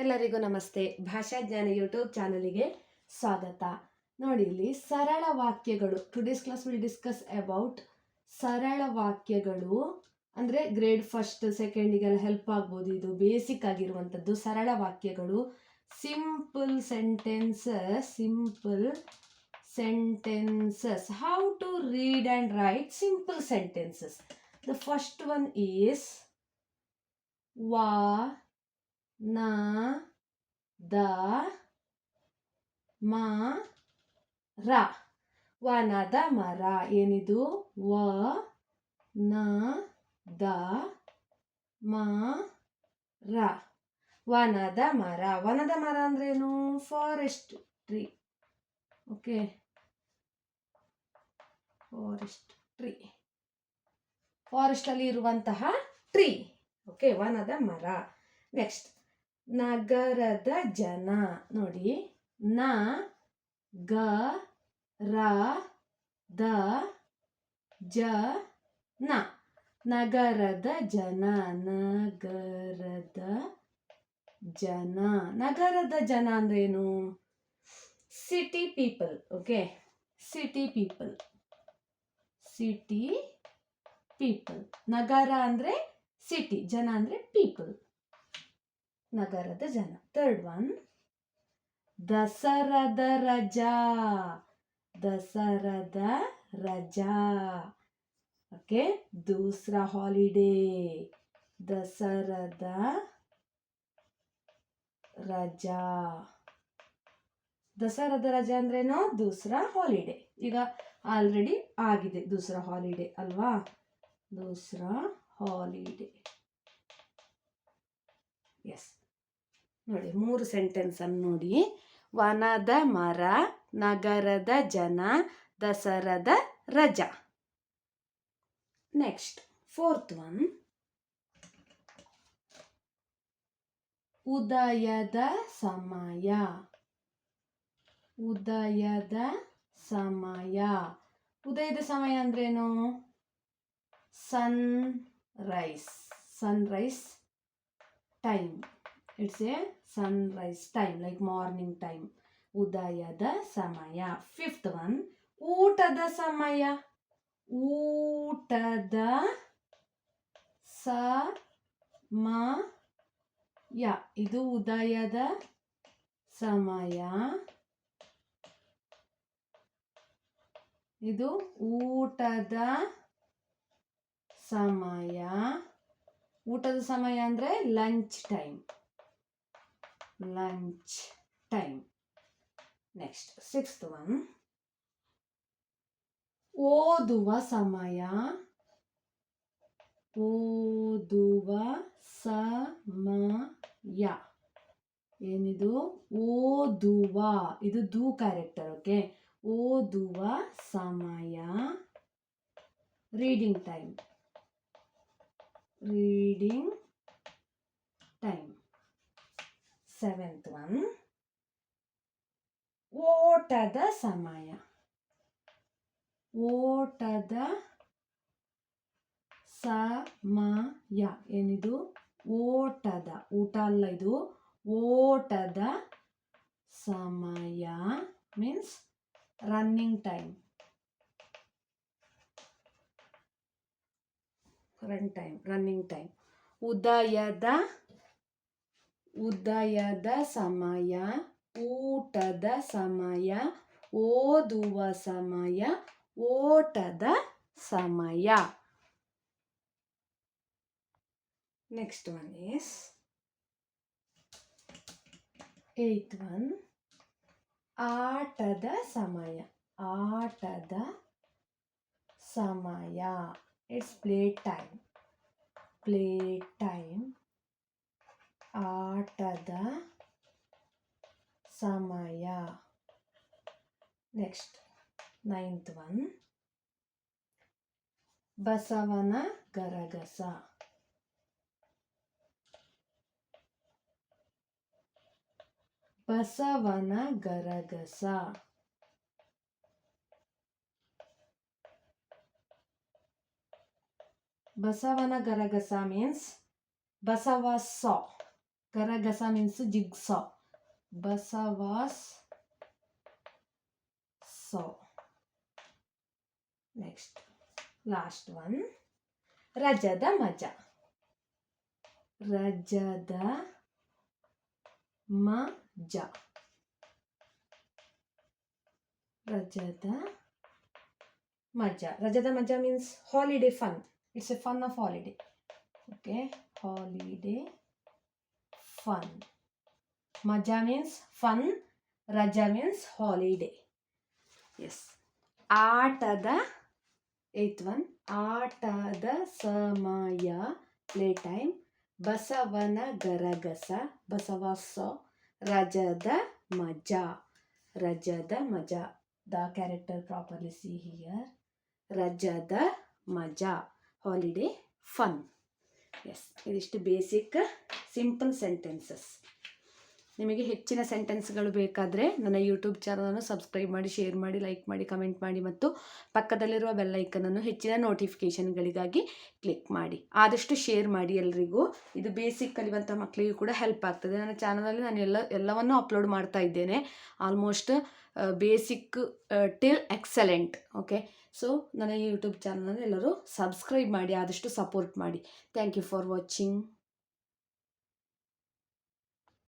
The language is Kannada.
ಎಲ್ಲರಿಗೂ ನಮಸ್ತೆ. ಭಾಷಾ ಜ್ಞಾನ ಯೂಟ್ಯೂಬ್ ಚಾನಲಿಗೆ ಸ್ವಾಗತ. ನೋಡಿ, ಇಲ್ಲಿ ಸರಳ ವಾಕ್ಯಗಳು today's class will discuss about ಸರಳ ವಾಕ್ಯಗಳು, ಅಂದರೆ ಗ್ರೇಡ್ ಫಸ್ಟ್ ಸೆಕೆಂಡಿಗೆಲ್ಲ ಹೆಲ್ಪ್ ಆಗ್ಬೋದು. ಇದು ಬೇಸಿಕ್ ಆಗಿರುವಂಥದ್ದು ಸರಳ ವಾಕ್ಯಗಳು. Simple sentences simple sentences how to read and write simple sentences the first one is ವಾ ನ, ದ, ಮ, ರ. ವನದ ಮರ ಏನಿದು? ವ, ನ, ದ, ಮ, ರ. ವನದ ಮರ. ವನದ ಮರ ಅಂದ್ರೇನು? Forest tree okay forest tree ಫಾರೆಸ್ಟಲ್ಲಿ ಇರುವಂತಹ ಟ್ರೀ ಓಕೆ ವನದ ಮರ. ನೆಕ್ಸ್ಟ್ ನಗರದ ಜನ. ನೋಡಿ. ನ ಗ ರ ದ ಜ ನ ನಗರದ ಜನ. ನಗರದ ಜನ. ನಗರದ ಜನ ಅಂದ್ರೇನು city people okay city people city people ನಗರ ಅಂದರೆ ಸಿಟಿ ಜನ ಅಂದರೆ ಪೀಪಲ್ ನಗರದ ಜನ. ಥರ್ಡ್ ಒನ್ ದಸರದ ರಜಾ. ದಸರದ ರಜಾ. ಓಕೆ ದೂಸರಾ ಹಾಲಿಡೇ ದಸರದ ರಜಾ. ದಸರದ ರಜಾ ಅಂದ್ರೇನು? ದೂಸರಾ ಹಾಲಿಡೇ ಈಗ ಆಲ್ರೆಡಿ ಆಗಿದೆ ದೂಸರಾ ಹಾಲಿಡೇ ಅಲ್ವಾ? ದೂಸರಾ ಹಾಲಿಡೇ ಎಸ್ ನೋಡಿ, ಮೂರು ಸೆಂಟೆನ್ಸನ್ನು ನೋಡಿ. ವನದ ಮರ, ನಗರದ ಜನ, ದಸರದ ರಜ. ನೆಕ್ಸ್ಟ್ ಫೋರ್ತ್ ಒನ್ ಉದಯದ ಸಮಯ. ಉದಯದ ಸಮಯ. ಉದಯದ ಸಮಯ ಅಂದ್ರೇನು? Sun rise sun rise time it's a sunrise time like morning time ಉದಯದ ಸಮಯ. ಫಿಫ್ತ್ ಒನ್ ಊಟದ ಸಮಯ. ಊಟದ ಸ ಮ ಸಮಯ. ಇದು ಉದಯದ ಸಮಯ. ಇದು ಊಟದ ಸಮಯ. ಊಟದ ಸಮಯ ಅಂದರೆ lunch time lunch time next sixth one ಓದುವ ಸಮಯ. ಓದುವ ಸಮಯ. ಏನಿದು? ಓದುವ. ಇದು ದು ಕ್ಯಾರೆಕ್ಟರ್ ಓಕೆ ಓದುವ ಸಮಯ. Reading time reading time seventh one ಓಟದ ಸಮಯ ಓಟದ ಸಮಯ ಏನಿದು ಓಟದ ಊಟ ಅಲ್ಲ ಇದು ಓಟದ ಸಮಯ means running time run time running time ಉದಯದ ಉದಯದ ಸಮಯ, ಊಟದ ಸಮಯ, ಓದುವ ಸಮಯ, ಓಟದ ಸಮಯ. Next one is eighth one ಆಟದ ಸಮಯ ಆಟದ ಸಮಯ. It's play time play time ಆಟದ ಸಮಯ. Next ninth one. ಬಸವನ ಗರಗಸ. ಬಸವನ ಗರಗಸ. ಬಸವನ ಗರಗಸ ಮೀನ್ಸ್ ಬಸವ ಸಾ. ಗರಗಸ ಮೀನ್ಸ್ ಜಿಗ್ಸಾ. ಬಸವಾಸ್ ಸಾ. Next, last one. ರಜದ ಮಜ. ರಜದ ಮಜ. ರಜದ ಮಜ. ರಜದ ಮಜ means holiday fun it's a fun of holiday okay holiday fun ಮಜಾ ಮೀನ್ಸ್ ಫನ್ ರಜಾ ಮೀನ್ಸ್ ಹಾಲಿಡೇ ಎಸ್ ಆಟದ ಏತ್ ಒನ್ ಆಟದ ಸಮಯ ಪ್ಲೇ ಟೈಮ್ ಬಸವನ ಗರಗಸ ಬಸವಸ ರಜದ ಮಜಾ. ರಜದ ಮಜಾ. The character properly see here ರಜದ ಮಜಾ. ಹಾಲಿಡೇ ಫನ್ ಎಸ್ ಇದಿಷ್ಟು ಬೇಸಿಕ್ ಸಿಂಪಲ್ ಸೆಂಟೆನ್ಸಸ್. ನಿಮಗೆ ಹೆಚ್ಚಿನ ಸೆಂಟೆನ್ಸ್ಗಳು ಬೇಕಾದರೆ ನನ್ನ ಯೂಟ್ಯೂಬ್ ಚಾನಲನ್ನು ಸಬ್ಸ್ಕ್ರೈಬ್ ಮಾಡಿ, ಶೇರ್ ಮಾಡಿ, ಲೈಕ್ ಮಾಡಿ, ಕಮೆಂಟ್ ಮಾಡಿ ಮತ್ತು ಪಕ್ಕದಲ್ಲಿರುವ ಬೆಲ್ ಐಕನನ್ನು ಹೆಚ್ಚಿನ ನೋಟಿಫಿಕೇಷನ್ಗಳಿಗಾಗಿ ಕ್ಲಿಕ್ ಮಾಡಿ. ಆದಷ್ಟು ಶೇರ್ ಮಾಡಿ ಎಲ್ರಿಗೂ. ಇದು ಬೇಸಿಕ್ ಕಲಿಯುವಂಥ ಮಕ್ಕಳಿಗೂ ಕೂಡ ಹೆಲ್ಪ್ ಆಗ್ತದೆ. ನನ್ನ ಚಾನಲಲ್ಲಿ ನಾನು ಎಲ್ಲ, ಎಲ್ಲವನ್ನೂ ಅಪ್ಲೋಡ್ ಮಾಡ್ತಾ ಇದ್ದೇನೆ. Almost basic till excellent, okay? So, ನನ್ನ ಯೂಟ್ಯೂಬ್ ಚಾನಲನ್ನು ಎಲ್ಲರೂ ಸಬ್ಸ್ಕ್ರೈಬ್ ಮಾಡಿ, ಆದಷ್ಟು ಸಪೋರ್ಟ್ ಮಾಡಿ. Thank you for watching.